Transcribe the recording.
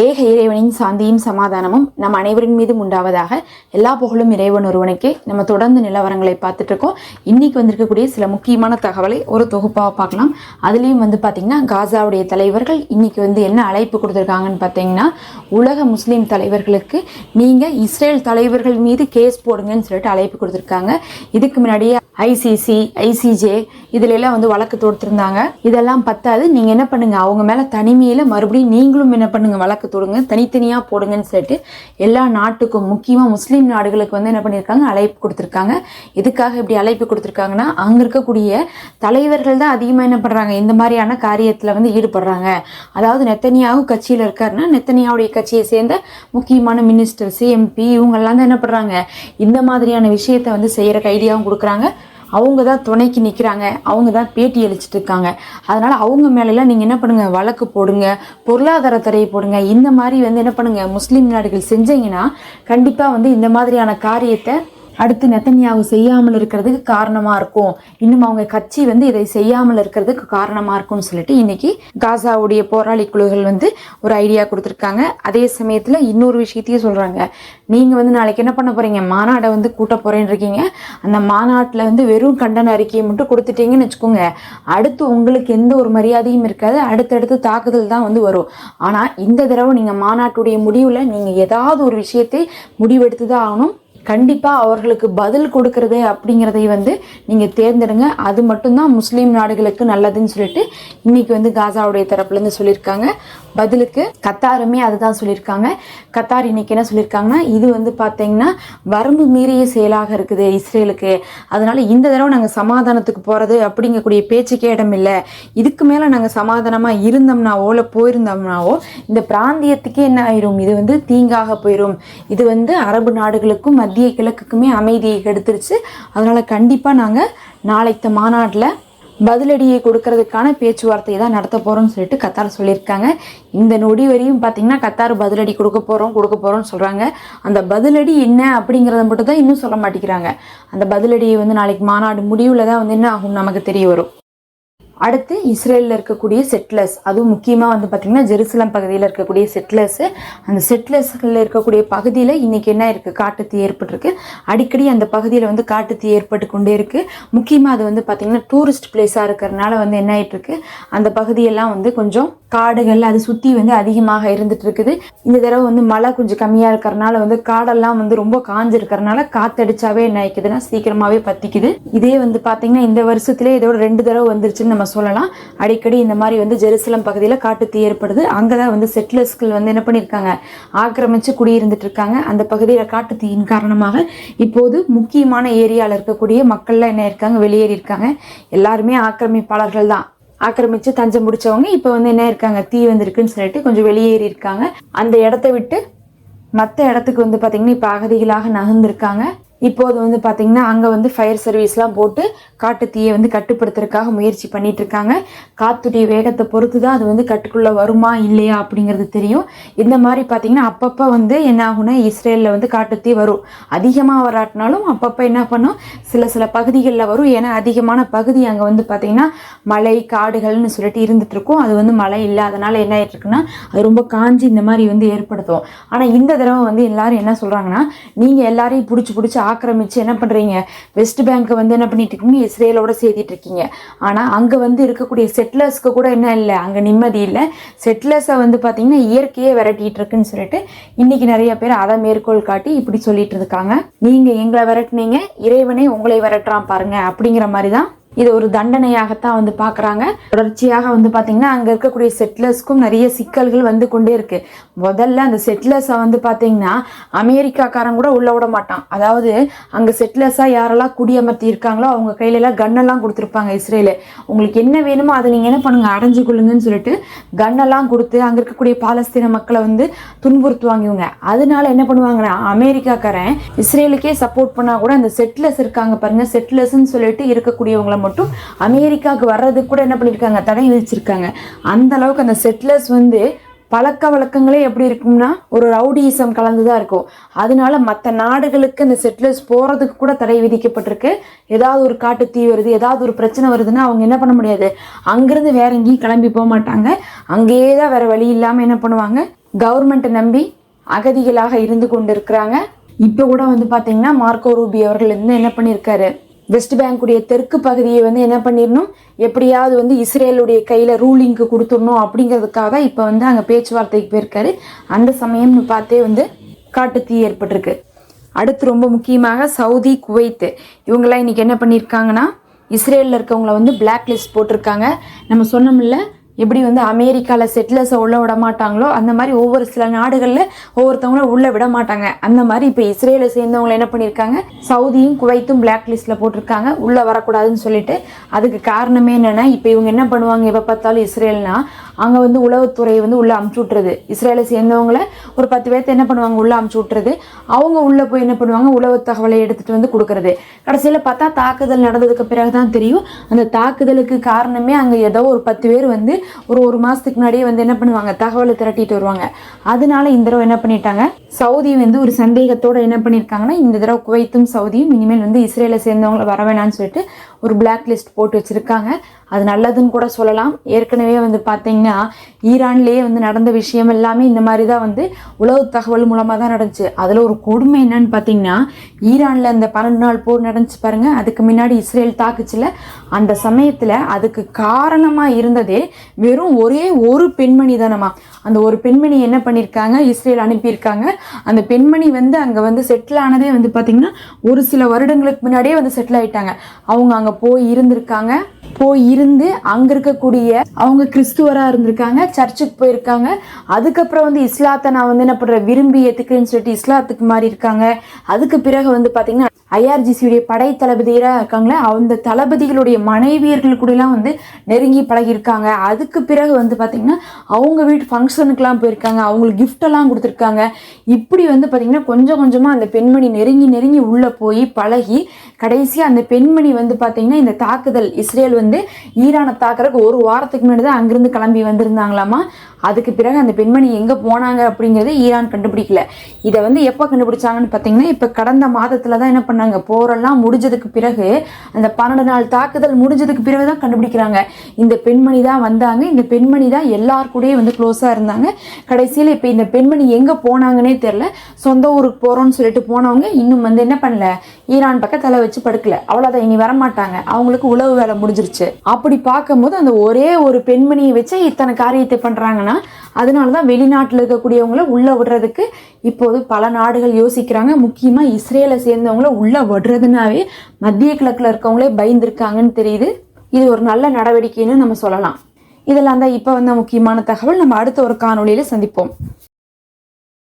ஏக இறைவனின் சாந்தியும் சமாதானமும் நம் அனைவரின் மீதும் உண்டாவதாக எல்லா புகழும் இறைவன் ஒருவனுக்கே நம்ம தொடர்ந்து நிலவரங்களை பார்த்துட்டு இருக்கோம் இன்னைக்கு வந்திருக்கக்கூடிய சில முக்கியமான தகவலை ஒரு தொகுப்பாக பார்க்கலாம். அதுலேயும் வந்து பார்த்தீங்கன்னா காசாவுடைய தலைவர்கள் இன்னைக்கு வந்து என்ன அழைப்பு கொடுத்துருக்காங்கன்னு பார்த்தீங்கன்னா உலக முஸ்லீம் தலைவர்களுக்கு நீங்கள் இஸ்ரேல் தலைவர்கள் மீது கேஸ் போடுங்கன்னு சொல்லிட்டு அழைப்பு கொடுத்துருக்காங்க. இதுக்கு முன்னாடியே ஐசிசி ஐசிஜே இதுல எல்லாம் வந்து வழக்கு தொடுத்திருந்தாங்க. இதெல்லாம் பத்தாது. நீங்க என்ன பண்ணுங்க? அவங்க மேல தனிமையில மறுபடியும் நீங்களும் என்ன பண்ணுங்க? வழக்கு தொடுங்க. தனித்தனியா போடுங்கன்னு சொல்லிட்டு எல்லா நாட்டுக்கும் முக்கியமா முஸ்லீம் நாடுகளுக்கு வந்து என்ன பண்ணியிருக்காங்க? அழைப்பு கொடுத்துருக்காங்க. எதுக்காக இப்படி அழைப்பு கொடுத்துருக்காங்கன்னா அங்க இருக்கக்கூடிய தலைவர்கள் தான் அதிகமா என்ன பண்றாங்க? இந்த மாதிரியான காரியத்துல வந்து ஈடுபடுறாங்க. அதாவது நெத்தனியாவும் கட்சியில இருக்காருன்னா நெத்தனியாவுடைய கட்சியை சேர்ந்த முக்கியமான மினிஸ்டர்ஸ் எம்பி இவங்கெல்லாம் தான் என்ன பண்றாங்க? இந்த மாதிரியான விஷயத்த வந்து செய்கிற ஐடியாவும் கொடுக்குறாங்க. அவங்க தான் துணைக்கு நிற்கிறாங்க அவங்க தான் பேட்டி அளிச்சிட்டு இருக்காங்க அதனால் அவங்க மேலெல்லாம் நீங்கள் என்ன பண்ணுங்கள் வழக்கு போடுங்க பொருளாதார தடையை போடுங்க. இந்த மாதிரி வந்து என்ன பண்ணுங்கள் முஸ்லீம் நாடுகள் செஞ்சீங்கன்னா கண்டிப்பாக வந்து இந்த மாதிரியான காரியத்தை அடுத்து நெத்தன்யாவு செய்யாமல் இருக்கிறதுக்கு காரணமாக இருக்கும். இன்னும் அவங்க கட்சி வந்து இதை செய்யாமல் இருக்கிறதுக்கு காரணமாக இருக்கும்னு சொல்லிட்டு இன்னைக்கு காசாவுடைய போராளி குழுக்கள் வந்து ஒரு ஐடியா கொடுத்துருக்காங்க. அதே சமயத்தில் இன்னொரு விஷயத்தையும் சொல்கிறாங்க நீங்கள் வந்து நாளைக்கு என்ன பண்ண போகிறீங்க மாநாடை வந்து கூட்ட போகிறேன்னு இருக்கீங்க. அந்த மாநாட்டில் வந்து வெறும் கண்டன அறிக்கையை மட்டும் கொடுத்துட்டீங்கன்னு வச்சுக்கோங்க. அடுத்து உங்களுக்கு எந்த ஒரு மரியாதையும் இருக்காது. அடுத்தடுத்து தாக்குதல் தான் வந்து வரும். ஆனால் இந்த தடவை நீங்கள் மாநாட்டுடைய முடிவில் நீங்கள் ஏதாவது ஒரு விஷயத்தை முடிவெடுத்து தான் ஆகணும். கண்டிப்பாக அவர்களுக்கு பதில் கொடுக்கறது அப்படிங்கிறதை வந்து நீங்கள் தேர்ந்தெடுங்க. அது மட்டும்தான் முஸ்லீம் நாடுகளுக்கு நல்லதுன்னு சொல்லிட்டு இன்னைக்கு வந்து காசாவுடைய தரப்புலேருந்து சொல்லியிருக்காங்க. பதிலுக்கு கத்தாருமே அதுதான் சொல்லியிருக்காங்க. கத்தார் இன்னைக்கு என்ன சொல்லியிருக்காங்கன்னா இது வந்து பார்த்தீங்கன்னா வரம்பு மீறிய செயலாக இருக்குது இஸ்ரேலுக்கு. அதனால இந்த தடவை நாங்கள் சமாதானத்துக்கு போகிறது அப்படிங்கக்கூடிய பேச்சுக்கே இடம் இல்லை இதுக்கு மேலே நாங்கள் சமாதானமாக இருந்தோம்னாவோ இல்லை போயிருந்தோம்னாவோ இந்த பிராந்தியத்துக்கே என்ன ஆயிரும்? இது வந்து தீங்காக போயிடும் இது வந்து அரபு நாடுகளுக்கும் மத்திய கிழக்குக்குமே அமைதியை கெடுத்துருச்சு. அதனால் கண்டிப்பாக நாங்கள் நாளைக்கு மாநாட்டில் பதிலடியை கொடுக்கறதுக்கான பேச்சுவார்த்தையை தான் நடத்த போகிறோம்னு சொல்லிட்டு கத்தார் சொல்லியிருக்காங்க. இந்த நொடி வரையும் பார்த்தீங்கன்னா கத்தார் பதிலடி கொடுக்க போகிறோம் கொடுக்க போகிறோம்னு சொல்கிறாங்க அந்த பதிலடி என்ன அப்படிங்கிறத மட்டும் தான் இன்னும் சொல்ல மாட்டேங்கிறாங்க. அந்த பதிலடியை வந்து நாளைக்கு மாநாடு முடிவில் தான் வந்து என்ன ஆகும் நமக்கு தெரிய வரும். அடுத்து இஸ்ரேலில் இருக்கக்கூடிய செட்லர்ஸ் அதுவும் முக்கியமாக வந்து பார்த்திங்கன்னா ஜெருசலம் பகுதியில் இருக்கக்கூடிய செட்லர்ஸு அந்த செட்லர்ஸ்களில் இருக்கக்கூடிய பகுதியில் இன்றைக்கி என்ன இருக்குது காட்டுத்தீ ஏற்பட்டிருக்கு. அடிக்கடி அந்த பகுதியில் வந்து காட்டுத்தீ ஏற்பட்டு கொண்டே இருக்குது முக்கியமாக அது வந்து பார்த்திங்கன்னா டூரிஸ்ட் பிளேஸாக இருக்கிறதுனால வந்து என்ன ஆகிட்டுருக்கு அந்த பகுதியெல்லாம் வந்து கொஞ்சம் காடுகள் அது சுற்றி வந்து அதிகமாக இருந்துட்டு இருக்குது இந்த தடவை வந்து மழை கொஞ்சம் கம்மியாக இருக்கிறனால வந்து காடெல்லாம் வந்து ரொம்ப காஞ்சிருக்கிறனால காத்தடிச்சாவே என்ன ஆயிக்குதுன்னா சீக்கிரமாகவே பற்றிக்குது இதே வந்து பார்த்திங்கன்னா இந்த வருஷத்துலேயே இதோட ரெண்டு தடவை வந்துருச்சுன்னு நம்ம சொல்லலாம். அடிக்கடி இந்த மாதிரி வந்து ஜெருசலம் பகுதியில் காட்டுத்தீ ஏற்படுது. அங்கே தான் வந்து செட்டிலர்ஸ்கள் வந்து என்ன பண்ணியிருக்காங்க ஆக்கிரமிச்சு குடியிருந்துட்டு இருக்காங்க அந்த பகுதியில் காட்டுத்தீயின் காரணமாக இப்போது முக்கியமான ஏரியாவில் இருக்கக்கூடிய மக்கள்லாம் என்ன இருக்காங்க வெளியேறி இருக்காங்க எல்லாருமே ஆக்கிரமிப்பாளர்கள் தான். ஆக்கிரமிச்சு தஞ்சம் முடிச்சவங்க இப்போ வந்து என்ன இருக்காங்க தீ வந்திருக்குன்னு சொல்லிட்டு கொஞ்சம் வெளியேறி இருக்காங்க அந்த இடத்த விட்டு மற்ற இடத்துக்கு வந்து பார்த்திங்கன்னா இப்போ அகதிகளாக நகர்ந்திருக்காங்க. இப்போது வந்து பார்த்திங்கன்னா அங்கே வந்து ஃபயர் சர்வீஸ்லாம் போட்டு காட்டு தீயை வந்து கட்டுப்படுத்துறதுக்காக முயற்சி பண்ணிகிட்ருக்காங்க இருக்காங்க காத்துடைய வேகத்தை பொறுத்து தான் அது வந்து கட்டுக்குள்ளே வருமா இல்லையா அப்படிங்கிறது தெரியும். இந்த மாதிரி பார்த்திங்கன்னா அப்பப்போ வந்து என்ன ஆகும்னா இஸ்ரேலில் வந்து காட்டுத்தீ வரும். அதிகமாக வராட்டினாலும் அப்பப்போ என்ன பண்ணும்? சில சில பகுதிகளில் வரும். ஏன்னா அதிகமான பகுதி அங்கே வந்து பார்த்தீங்கன்னா மலை காடுகள்னு சொல்லிட்டு இருந்துட்டுருக்கும். அது வந்து மழை இல்லாதனால என்ன ஆகிட்டுருக்குன்னா அது ரொம்ப காஞ்சி இந்த மாதிரி வந்து ஏற்படுத்தும். ஆனால் இந்த தடவை வந்து எல்லோரும் என்ன சொல்கிறாங்கன்னா நீங்கள் எல்லாரையும் பிடிச்சி பிடிச்சி ஆக்கிரமிச்சு என்ன பண்ணுறீங்க வெஸ்ட் பேங்க்கை வந்து என்ன பண்ணிட்டு இருக்கீங்க? இஸ்ரேலோட சேர்த்திட்டு இருக்கீங்க. ஆனால் அங்கே வந்து இருக்கக்கூடிய செட்டிலர்ஸ்க்கு கூட என்ன இல்லை அங்கே நிம்மதி இல்லை. செட்டிலர்ஸை வந்து பார்த்தீங்கன்னா இயற்கையே விரட்டிட்டு இருக்குன்னு சொல்லிட்டு இன்னைக்கு நிறைய பேர் அதை மேற்கோள் காட்டி இப்படி சொல்லிட்டு இருக்காங்க. நீங்கள் எங்களை விரட்டுனீங்க இறைவனே உங்களை விரட்டுறான் பாருங்க அப்படிங்கிற மாதிரி தான் இது ஒரு தண்டனையாகத்தான் வந்து பார்க்குறாங்க. தொடர்ச்சியாக வந்து பார்த்தீங்கன்னா அங்கே இருக்கக்கூடிய செட்டிலர்ஸ்க்கும் நிறைய சிக்கல்கள் வந்து கொண்டே இருக்கு. முதல்ல அந்த செட்டிலர்ஸை வந்து பார்த்தீங்கன்னா அமெரிக்காக்காரன் கூட உள்ள விட மாட்டான். அதாவது அங்கே செட்டிலர்ஸாக யாரெல்லாம் குடியமர்த்தி இருக்காங்களோ அவங்க கையிலலாம் கன்னெல்லாம் கொடுத்துருப்பாங்க இஸ்ரேலு உங்களுக்கு என்ன வேணுமோ அதை நீங்கள் என்ன பண்ணுங்க அடைஞ்சு கொள்ளுங்கன்னு சொல்லிட்டு கன்னெல்லாம் கொடுத்து அங்கே இருக்கக்கூடிய பாலஸ்தீன மக்களை வந்து துன்புறுத்துவாங்க இவங்க அதனால என்ன பண்ணுவாங்கன்னா அமெரிக்காக்காரன் இஸ்ரேலுக்கே சப்போர்ட் பண்ணா கூட அந்த செட்டிலர்ஸ் இருக்காங்க பாருங்க. செட்டிலர்ஸ்ன்னு சொல்லிட்டு இருக்கக்கூடிய மட்டும் அமெரிக்காவுக்கு வர்றதுக்கு கூட என்ன பண்ணியிருக்காங்க தடை விதிச்சிருக்காங்க. அந்த அளவுக்கு அந்த செட்டிலர்ஸ் வந்து பழக்க வழக்கங்களே எப்படி இருக்கும்னா ஒரு ரவுடியிசம் கலந்து தான் இருக்கும். அதனால மற்ற நாடுகளுக்கு அந்த செட்டிலர்ஸ் போகிறதுக்கு கூட தடை விதிக்கப்பட்டிருக்கு. ஏதாவது ஒரு காட்டு தீ வருது ஏதாவது ஒரு பிரச்சனை வருதுன்னா அவங்க என்ன பண்ண முடியாது. அங்கேருந்து வேற எங்கேயும் கிளம்பி போக மாட்டாங்க. அங்கேயே தான் வேற வழி இல்லாமல் என்ன பண்ணுவாங்க? கவர்மெண்ட்டை நம்பி அகதிகளாக இருந்து கொண்டு இருக்கிறாங்க இப்போ கூட வந்து பார்த்தீங்கன்னா மார்க்கோ ரூபி அவர்கள் வந்து என்ன பண்ணியிருக்காரு வெஸ்ட் பேங்குடைய தெற்கு பகுதியை வந்து என்ன பண்ணிடணும் எப்படியாவது வந்து இஸ்ரேலுடைய கையில் ரூலிங்க்கு கொடுத்துடணும் அப்படிங்கிறதுக்காக தான் இப்போ வந்து அங்கே பேச்சுவார்த்தைக்கு போயிருக்காரு. அந்த சமயம்னு பார்த்தே வந்து காட்டுத்தீ ஏற்பட்டிருக்கு. அடுத்து ரொம்ப முக்கியமாக சவுதி குவைத்து. இவங்கெல்லாம் இன்றைக்கி என்ன பண்ணியிருக்காங்கன்னா இஸ்ரேலில் இருக்கவங்கள வந்து பிளாக் லிஸ்ட் போட்டிருக்காங்க. நம்ம சொன்னோம்ல எப்படி வந்து அமெரிக்காவில் செட்டிலர்ஸை உள்ள விட மாட்டாங்களோ அந்த மாதிரி ஒவ்வொரு சில நாடுகளில் ஒவ்வொருத்தவங்களும் உள்ளே விட மாட்டாங்க. அந்த மாதிரி இப்போ இஸ்ரேலை சேர்ந்தவங்களை என்ன பண்ணியிருக்காங்க? சவுதியும் குவைத்தும் பிளாக் லிஸ்ட்டில் போட்டிருக்காங்க. உள்ளே வரக்கூடாதுன்னு சொல்லிட்டு. அதுக்கு காரணமே என்னென்னா இப்போ இவங்க என்ன பண்ணுவாங்க? எப்போ பார்த்தாலும் இஸ்ரேல்னா அங்கே வந்து உளவுத்துறையை வந்து உள்ளே அமுச்சு விட்றது இஸ்ரேலை சேர்ந்தவங்களை ஒரு பத்து பேர்த்த என்ன பண்ணுவாங்க? உள்ளே அமுச்சு விட்றது அவங்க உள்ளே போய் என்ன பண்ணுவாங்க? உளவு தகவலை எடுத்துகிட்டு வந்து கொடுக்கறது. கடைசியில் பார்த்தா தாக்குதல் நடந்ததுக்கு பிறகு தான் தெரியும். அந்த தாக்குதலுக்கு காரணமே அங்கே ஏதோ ஒரு பத்து பேர் வந்து ஒரு ஒரு மாதத்துக்கு முன்னாடியே வந்து என்ன பண்ணுவாங்க? தகவலை திரட்டிட்டு வருவாங்க. அதனால இந்த தடவை என்ன பண்ணிட்டாங்க? சவுதி வந்து ஒரு சந்தேகத்தோடு என்ன பண்ணியிருக்காங்கன்னா இந்த தடவை குவைத்தும் சவுதியும் இனிமேல் வந்து இஸ்ரேலை சேர்ந்தவங்களை வர வேணாம்னு சொல்லிட்டு ஒரு பிளாக் லிஸ்ட் போட்டு வச்சுருக்காங்க. அது நல்லதுன்னு கூட சொல்லலாம். ஏற்கனவே வந்து பார்த்தீங்கன்னா ஈரான்லேயே வந்து நடந்த விஷயம் எல்லாமே இந்த மாதிரி தான் வந்து உளவு தகவல் மூலமாக தான் நடந்துச்சு. அதில் ஒரு கொடுமை என்னன்னு பார்த்தீங்கன்னா ஈரானில் அந்த பன்னெண்டு நாள் போர் நடந்துச்சு பாருங்கள் அதுக்கு முன்னாடி இஸ்ரேல் தாக்குச்சில்ல அந்த சமயத்தில் அதுக்கு காரணமாக இருந்ததே வெறும் ஒரே ஒரு பெண்மணி தானம்மா. அந்த ஒரு பெண்மணி என்ன பண்ணியிருக்காங்க இஸ்ரேல் அனுப்பியிருக்காங்க. அந்த பெண்மணி வந்து அங்கே வந்து செட்டில் ஆனதே வந்து பார்த்திங்கன்னா ஒரு சில வருடங்களுக்கு முன்னாடியே வந்து செட்டில் ஆயிட்டாங்க. அவங்க அங்கே போய் இருந்திருக்காங்க. போய் இருந்து அங்க இருக்கக்கூடிய அவங்க கிறிஸ்துவரா இருந்திருக்காங்க. சர்ச்சுக்கு போயிருக்காங்க. அதுக்கப்புறம் வந்து இஸ்லாத்தை நான் வந்து என்ன பண்றேன் விரும்பி ஏற்றுக்கிறேன்னு சொல்லிட்டு இஸ்லாத்துக்கு மாறி இருக்காங்க அதுக்கு பிறகு வந்து பாத்தீங்கன்னா ஐஆர்ஜிசியுடைய படை தளபதியராக இருக்காங்களே அந்த தளபதிகளுடைய மனைவியர்கள் கூடலாம் வந்து நெருங்கி பழகியிருக்காங்க. அதுக்கு பிறகு வந்து பார்த்திங்கன்னா அவங்க வீட்டு ஃபங்க்ஷனுக்குலாம் போயிருக்காங்க. அவங்களுக்கு கிஃப்டெல்லாம் கொடுத்துருக்காங்க. இப்படி வந்து பார்த்திங்கன்னா கொஞ்சம் கொஞ்சமாக அந்த பெண்மணி நெருங்கி நெருங்கி உள்ளே போய் பழகி கடைசியாக அந்த பெண்மணி வந்து பார்த்திங்கன்னா இந்த தாக்குதல் இஸ்ரேல் வந்து ஈரானை தாக்குறதுக்கு ஒரு வாரத்துக்கு முன்னாடி தான் அங்கேருந்து கிளம்பி வந்திருந்தாங்களாமா? அதுக்கு பிறகு அந்த பெண்மணி எங்கே போனாங்க அப்படிங்கிறத ஈரான் கண்டுபிடிக்கல. இதை வந்து எப்போ கண்டுபிடிச்சாங்கன்னு பார்த்தீங்கன்னா இப்போ கடந்த மாதத்தில் தான் என்ன பண்ணாங்க? போரெல்லாம் முடிஞ்சதுக்கு பிறகு அந்த பன்னெண்டு நாள் தாக்குதல் முடிஞ்சதுக்கு பிறகு தான் கண்டுபிடிக்கிறாங்க. இந்த பெண்மணி தான் வந்தாங்க. இந்த பெண்மணி தான் எல்லார் கூடயும் வந்து க்ளோஸாக இருந்தாங்க. கடைசியில் இப்போ இந்த பெண்மணி எங்கே போனாங்கன்னே தெரில சொந்த ஊருக்கு போகிறோன்னு சொல்லிட்டு போனவங்க இன்னும் வந்து என்ன பண்ணல? ஈரான் பக்கம் தலை வச்சு படுக்கல. அவ்வளோதான் இனி வரமாட்டாங்க. அவங்களுக்கு உளவு வேலை முடிஞ்சிருச்சு. அப்படி பார்க்கும்போது அந்த ஒரே ஒரு பெண்மணியை வச்சு இத்தனை காரியத்தை பண்ணுறாங்கன்னா அதனால தான் வெளிநாட்டில் இருக்கக்கூடியவங்கள உள்ளே விடுறதுக்கு இப்போது பல நாடுகள் யோசிக்கிறாங்க. முக்கியமாக இஸ்ரேலை சேர்ந்தவங்கள உள்ளே விடுறதுனாவே மத்திய கிழக்கில் இருக்கவங்களே பயந்துருக்காங்கன்னு தெரியுது. இது ஒரு நல்ல நடவடிக்கைன்னு நம்ம சொல்லலாம். இதெல்லாம் தான் இப்போ வந்த முக்கியமான தகவல். நம்ம அடுத்த ஒரு காணொலியில் சந்திப்போம்.